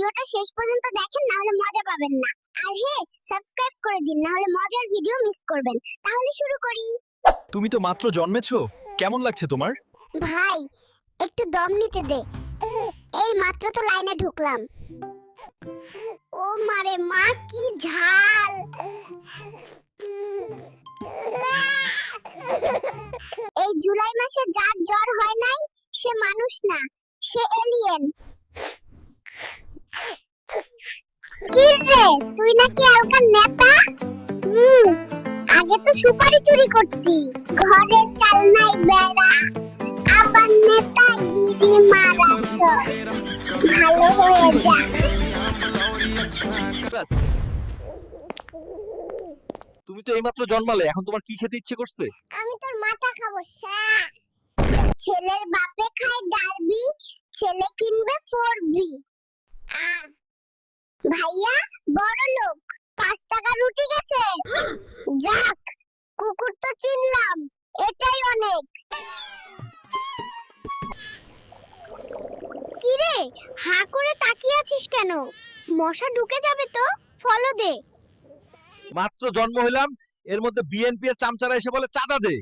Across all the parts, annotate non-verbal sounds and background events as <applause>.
ভিডিওটা শেষ পর্যন্ত দেখেন না হলে মজা পাবেন না। আর হ্যাঁ সাবস্ক্রাইব করে দিন না হলে মজার ভিডিও মিস করবেন। তাহলে শুরু করি। তুমি তো মাত্র জন্মেছো? কেমন লাগছে তোমার? ভাই একটু দম নিতে দে। এই মাত্র তো লাইনে ঢুকলাম। ও মারে মা কি ঝাল! এই জুলাই মাসে যার জ্বর হয় নাই সে মানুষ না সে এলিয়েন কি রে? তুই নাকি আলকার নেতা? হুম আগে তো সুপারি চুরি করতি। ঘরে চাল নাই বেড়া আবার নেতাগিরি মারাছ ভালো হয়ে যা। তুমি তো এইমাত্র জন্মালে এখন তোমার কি খেতে ইচ্ছে করছে? আমি তোর মাথা খাব সা ছেলের বাপে খায় ডারবি ছেলে কিনবে ফোর বি ভাইয়া বড় লোক পাঁচ টাকা রুটি গেছে। যাক কুকুর তো চিনলাম এটাই অনেক। কিরে হা করে তাকিয়ে আছিস কেন? মশা ঢুকে যাবে তো ফলো দে। মাত্র জন্ম হইলাম এর মধ্যে বিএনপি এর চামচারা এসে বলে চাঁদা দে।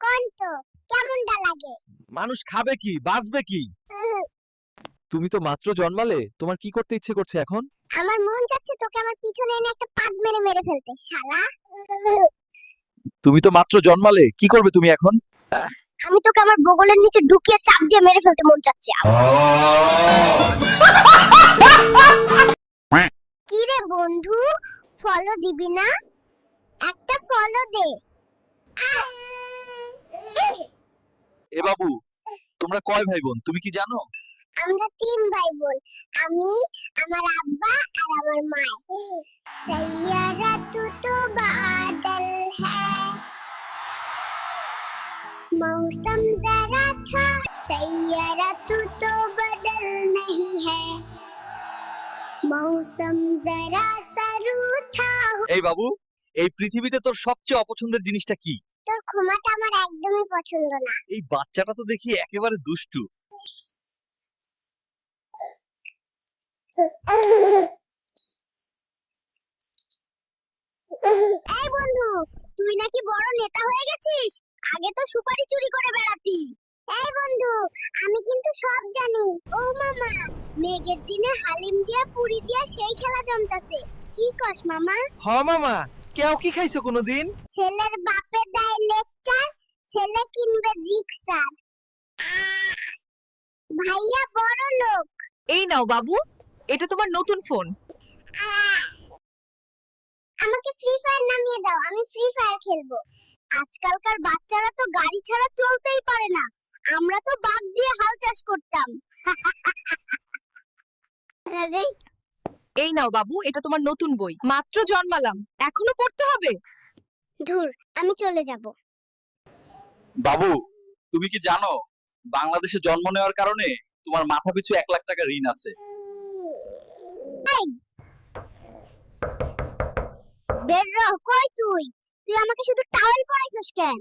কোন তো কেমনটা লাগে? মানুষ খাবে কি বাঁচবে কি? তুমি তো মাত্র জন্মালে তোমার কি করতে ইচ্ছে করছে এখন? আমার মন যাচ্ছে তোকে আমার পিছনে এনে একটা পাদ মেরে মেরে ফেলতে শালা। তুমি তো মাত্র জন্মালে কি করবে তুমি এখন? আমি তোকে আমার বগলের নিচে ঢুকিয়ে চাপ দিয়ে মেরে ফেলতে মন চাচ্ছে। কি রে বন্ধু? ফলো দিবি না? একটা ফলো দে। এ বাবু তোমরা কয় ভাই বোন তুমি কি জানো? আমরা তিন ভাই বোন আমি আমার আব্বা আর আমার মা সৈয়ারা তু তো বাদল হ্যায় मौसम जरा था सैयारा तू तो बदल नहीं है मौसम जरा सा रूठा हो- এই বাবু এই পৃথিবীতে তোর সবচেয়ে অপছন্দের জিনিসটা কি তোর ক্ষমাটা আমার একদমই পছন্দ না এই বাচ্চাটা তো দেখি একেবারে দুষ্টু এই বন্ধু তুই নাকি বড় নেতা হয়ে গেছিস? আগে তো সুপারি চুরি করে বেড়াতি। এই বন্ধু আমি কিন্তু সব জানি। ও মামা মেঘের দিনে হালিম দিয়া পুরি দিয়া সেই খেলা জমতাছে। কি কস মামা? হ মামা কেউ কি খাইছো কোনোদিন? ছেলের বাপে দেয় লেকচার ছেলে কিনবে জিক্সার ভাইয়া বড় লোক। এই নাও বাবু। এটা তোমার নতুন ফোন। আমাকে ফ্রি ফায়ার নামিয়ে দাও আমি ফ্রি ফায়ার খেলব। আজকালকার বাচ্চারা তো গাড়ি ছাড়া চলতেই পারে না। আমরা তো বাঘ দিয়ে হাল চাষ করতাম। <laughs> এই নাও বাবু এটা তোমার নতুন বই। মাত্র জন্মালাম। এখনও পড়তে হবে? ধুর আমি চলে যাব। বাবু তুমি কি জানো বাংলাদেশে জন্ম নেওয়ার কারণে তোমার মাথা পিছু এক লাখ টাকা ঋণ আছে। বের কই তুই? তুই আমাকে শুধু টাওয়েল পরাইছস কেন?